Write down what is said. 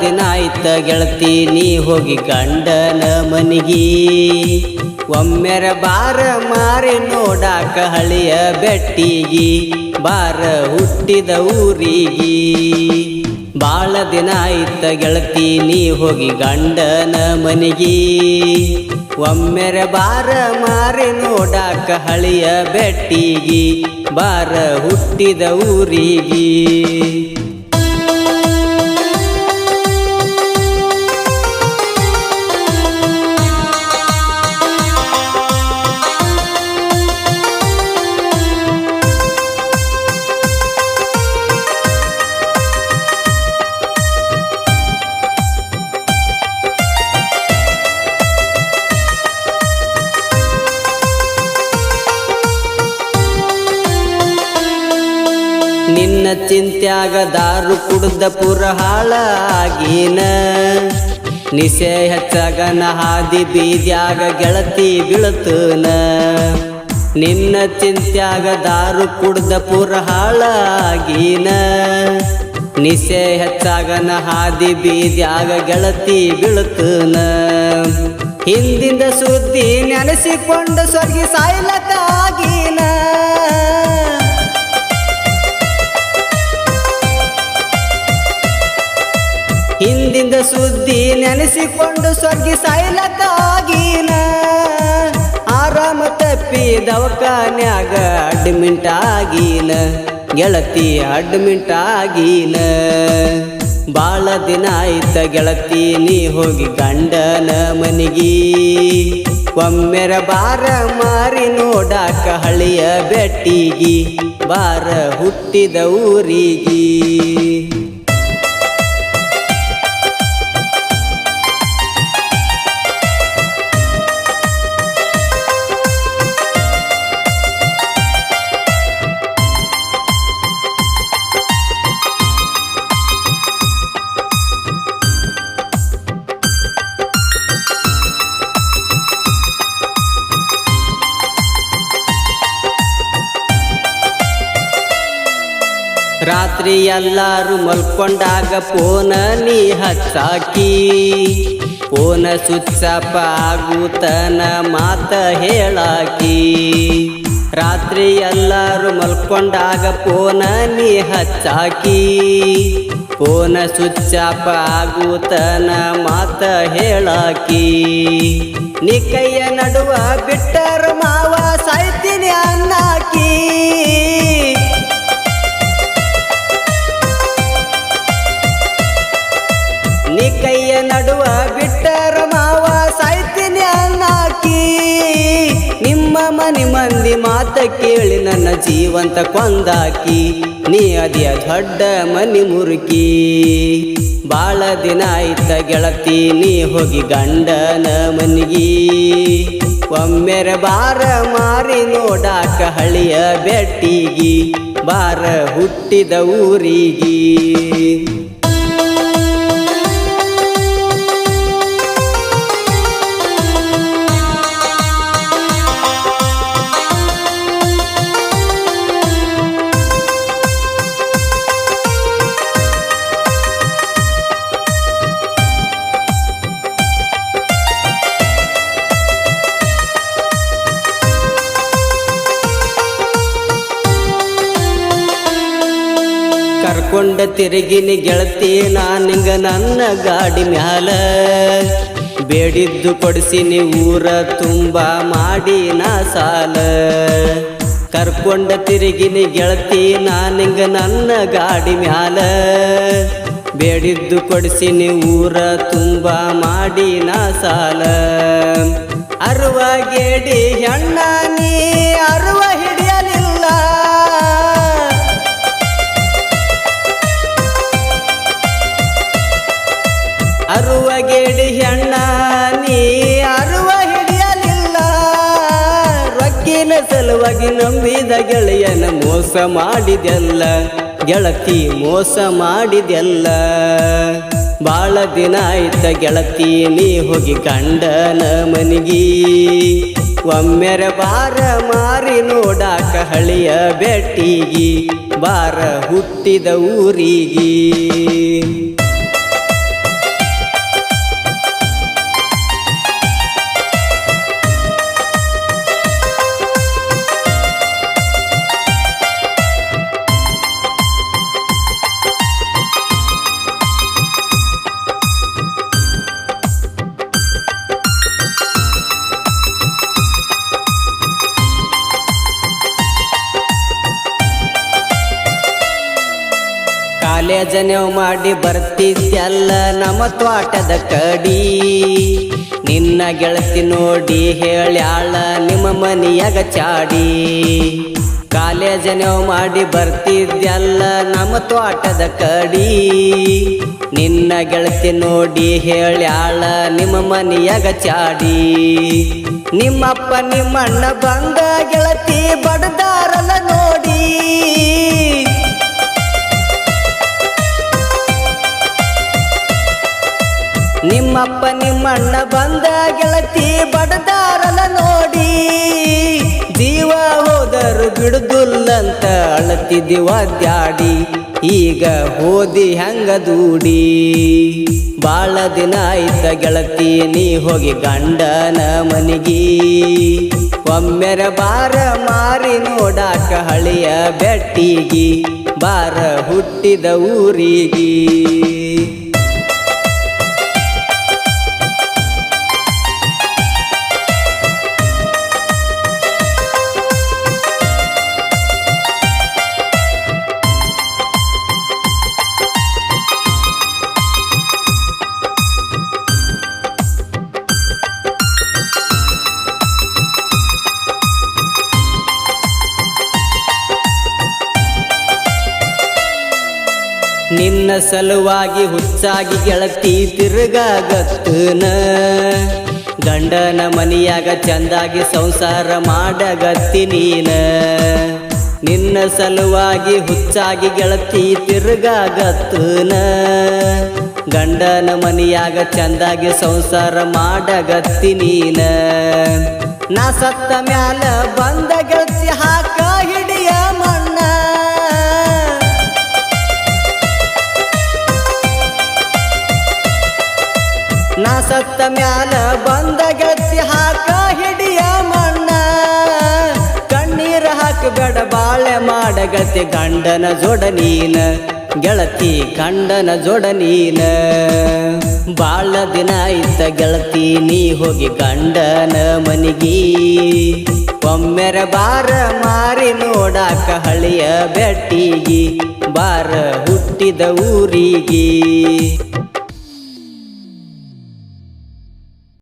ದಿನ ಆಯ್ತ ಗೆಳತಿ, ನೀ ಹೋಗಿ ಗಂಡನ ಮನಿಗಿ. ಒಮ್ಮೆರ ಬಾರ ಮಾರಿ ನೋಡಾಕ ಹಳಿಯ ಬೆಟ್ಟಿಗಿ, ಬಾರ ಹುಟ್ಟಿದ ಊರಿಗಿ. ಬಾಳ ದಿನ ಆಯ್ತ ಗೆಳತಿ, ನೀ ಹೋಗಿ ಗಂಡನ ಮನಿಗಿ. ಒಮ್ಮೆರ ಬಾರ ಮಾರಿ ನೋಡಾಕ ಹಳಿಯ ಬೆಟ್ಟಿಗಿ, ಬಾರ ಹುಟ್ಟಿದ ಊರಿಗಿ. ಚಿಂತ್ಯಾಗ ದಾರು ಕುಡ್ದ ಪುರ ಹಾಳಾಗೀನ ನಿಸೆ ಹೆಚ್ಚಗನ ಹಾದಿ ಬೀದ್ಯಾಗ ಗೆಳತಿ ಬೀಳತನ. ನಿನ್ನ ಚಿಂತ್ಯಾಗ ದಾರು ಕುಡ್ದ ಪುರ ಹಾಳಾಗೀನ ನಿಸೆ ಹೆಚ್ಚಾಗನ ಹಾದಿ ಬೀದ್ಯಾಗ ಗೆಳತಿ ಬೀಳತನ. ಹಿಂದಿಂದ ಸುದ್ದಿ ನೆನೆಸಿಕೊಂಡು ಸ್ವರ್ಗಿ ಸಾಯ್ಲತ್ತಾಗೀನ ಹಿಂದಿಂದ ಸುದ್ದಿ ನೆನೆಸಿಕೊಂಡು ಸ್ವರ್ಗಿ ಸಾಯ್ಲತ್ತಾಗೀನ ಆರಾಮ ತಪ್ಪಿ ದವಾಖಾನ್ಯಾಗ ಅಡ್ಮಿಂಟ್ ಆಗಿನ ಗೆಳತಿ ಅಡ್ಮಿಂಟ್ ಆಗಿನ ಬಾಳ ದಿನ ಆಯ್ತ ಗೆಳತಿ, ನೀ ಹೋಗಿ ಗಂಡನ ಮನಿಗಿ. ಒಮ್ಮೆರ ಬಾರ ಮಾರಿ ನೋಡಾಕ ಹಳಿಯ ಬೆಟ್ಟಿಗಿ. ಬಾರ ಹುಟ್ಟಿದ ಊರಿಗಿ. ರಾತ್ರಿ ಎಲ್ಲಾರು ಮಲ್ಕೊಂಡಾಗ ಪೋನ ನೀ ಹಚ್ಚಾಕಿ. ಫೋನ ಸುಚ್ಚಪ್ಪ ಆಗುತ್ತನ ಮಾತ ಹೇಳಾಕಿ. ರಾತ್ರಿ ಎಲ್ಲಾರು ಮಲ್ಕೊಂಡಾಗ ಪೋನ ನೀ ಹಚ್ಚಾಕಿ. ಫೋನ ಸುಚ್ಚಪ್ಪ ಆಗುತ್ತನ ಮಾತ ಹೇಳಾಕಿ. ನೀ ಕೈಯ ನಡುವ ಬಿಟ್ಟರು ಮಾವ ಸಾಯ್ತೀನಿ ಅನ್ನಾಕಿ. ಮನೆ ಮಂದಿ ಮಾತ ಕೇಳಿ ನನ್ನ ಜೀವಂತ ಕೊಂದಾಕಿ, ನೀ ಅದಿಯ ದೊಡ್ಡ ಮನಿ ಮುರುಕಿ. ಬಾಳ ದಿನ ಆಯ್ತ ಗೆಳತಿ, ನೀ ಹೋಗಿ ಗಂಡನ ಮನಿಗಿ. ಒಮ್ಮೆರ ಬಾರ ಮಾರಿ ನೋಡಾಕ ಹಳಿಯ ಬೆಟ್ಟಿಗಿ ಬಾರ ಹುಟ್ಟಿದ ಊರಿಗಿ. ಕರ್ಕೊಂಡ ತಿರುಗಿನಿ ಗೆಳತಿ, ನಾನಿಂಗ ನನ್ನ ಗಾಡಿ ಮ್ಯಾಲ. ಬೇಡಿದ್ದು ಕೊಡಿಸಿನಿ ಊರ ತುಂಬ ಮಾಡಿ ನಾ ಸಾಲ. ಕರ್ಕೊಂಡ ತಿರುಗಿನಿ ಗೆಳತಿ, ನಾನಿಂಗ ನನ್ನ ಗಾಡಿ ಮ್ಯಾಲ. ಬೇಡಿದ್ದು ಕೊಡಿಸಿನಿ ಊರ ತುಂಬ ಮಾಡಿ ನಾ ಸಾಲ. ಅರುವ ಗೇಡಿ ಹೆಣ್ಣ ನಂಬಿದ ಗೆಳೆಯನ ಮೋಸ ಮಾಡಿದೆಲ್ಲ ಗೆಳತಿ ಮೋಸ ಮಾಡಿದೆಲ್ಲ ಬಾಳ ದಿನ ಆಯ್ತ ಗೆಳತಿ, ನೀ ಹೋಗಿ ಕಂಡನ ಮನಿಗಿ. ಒಮ್ಮೆರ ಬಾರ ಮಾರಿ ನೋಡಾಕ ಹಳಿಯ ಬೆಟ್ಟಿಗಿ ಬಾರ ಹುಟ್ಟಿದ ಊರಿಗಿ. ಕಾಲೇಜ ಮಾಡಿ ಬರ್ತಿದ್ಯಲ್ಲ ನಮ್ಮ ತ್ವಾಟದ ಕಡಿ. ನಿನ್ನ ಗೆಳತಿ ನೋಡಿ ಹೇಳ್ಯಾಳ ನಿಮ್ಮ ಮನೆಯಾಗ ಚಾಡಿ. ಕಾಲೇಜ ಮಾಡಿ ಬರ್ತಿದ್ಯಲ್ಲ ನಮ್ಮ ತ್ವಾಟದ ಕಡಿ. ನಿನ್ನ ಗೆಳತಿ ನೋಡಿ ಹೇಳ್ಯಾಳ ನಿಮ್ಮ ಮನೆಯಾಗ ಚಾಡಿ. ನಿಮ್ಮಪ್ಪ ನಿಮ್ಮಣ್ಣ ಬಂದ ಗೆಳತಿ ಬಡದಾರಲ್ಲ ನೋಡಿ. ನಿಮ್ಮಪ್ಪ ನಿಮ್ಮಣ್ಣ ಬಂದ ಗೆಳತಿ ಬಡದಾರಲ ನೋಡಿ. ಜೀವ ಹೋದರು ಬಿಡುದುಲ್ಲಂತ ದ್ಯಾಡಿ ಈಗ ಓದಿ ಹೆಂಗ ದೂಡಿ. ಬಾಳ ದಿನ ಆಯ್ತ ಗೆಳತಿ, ನೀ ಹೋಗಿ ಗಂಡನ ಮನಿಗಿ. ಒಮ್ಮೆರ ಬಾರ ಮಾರಿ ನೋಡಾಕ ಹಳಿಯ ಬೆಟ್ಟಿಗಿ. ಬಾರ ಹುಟ್ಟಿದ ಊರಿಗಿ. ಸಲುವಾಗಿ ಹುಚ್ಚಾಗಿ ಗೆಳತಿ ತಿರುಗಾಗತ್ತನ. ಗಂಡನ ಮನಿಯಾಗ ಚಂದಾಗಿ ಸಂಸಾರ ಮಾಡಗತ್ತಿ ನೀನ. ನಿನ್ನ ಸಲುವಾಗಿ ಹುಚ್ಚಾಗಿ ಗೆಳತಿ ತಿರುಗಾಗತ್ತನ. ಗಂಡನ ಮನಿಯಾಗ ಚಂದಾಗಿ ಸಂಸಾರ ಮಾಡಗತ್ತಿ ನೀನ. ನಾ ಸತ್ತ ಮ್ಯಾಲ ಬಂದ ಗೆಳತಿ ಹಾಕ ಸತ್ತ ಮ್ಯಾಲ ಬಂದ ಗತ್ತಿ ಹಾಕ ಹಿಡಿಯ ಮಣ್ಣ. ಕಣ್ಣೀರ ಹಾಕಬೇಡ ಬಾಳೆ ಮಾಡಗತಿ ಗಂಡನ ಜೋಡ ನೀನ. ಗೆಳತಿ ಗಂಡನ ಜೋಡ ನೀನ. ಬಾಳ ದಿನ ಆಯ್ತ ಗೆಳತಿ, ನೀ ಹೋಗಿ ಗಂಡನ ಮನಿಗಿ. ಒಮ್ಮೆರ ಬಾರ ಮಾರಿ ನೋಡಾಕ ಹಳಿಯ ಬೆಟ್ಟಿಗಿ. ಬಾರ ಹುಟ್ಟಿದ ಊರಿಗಿ.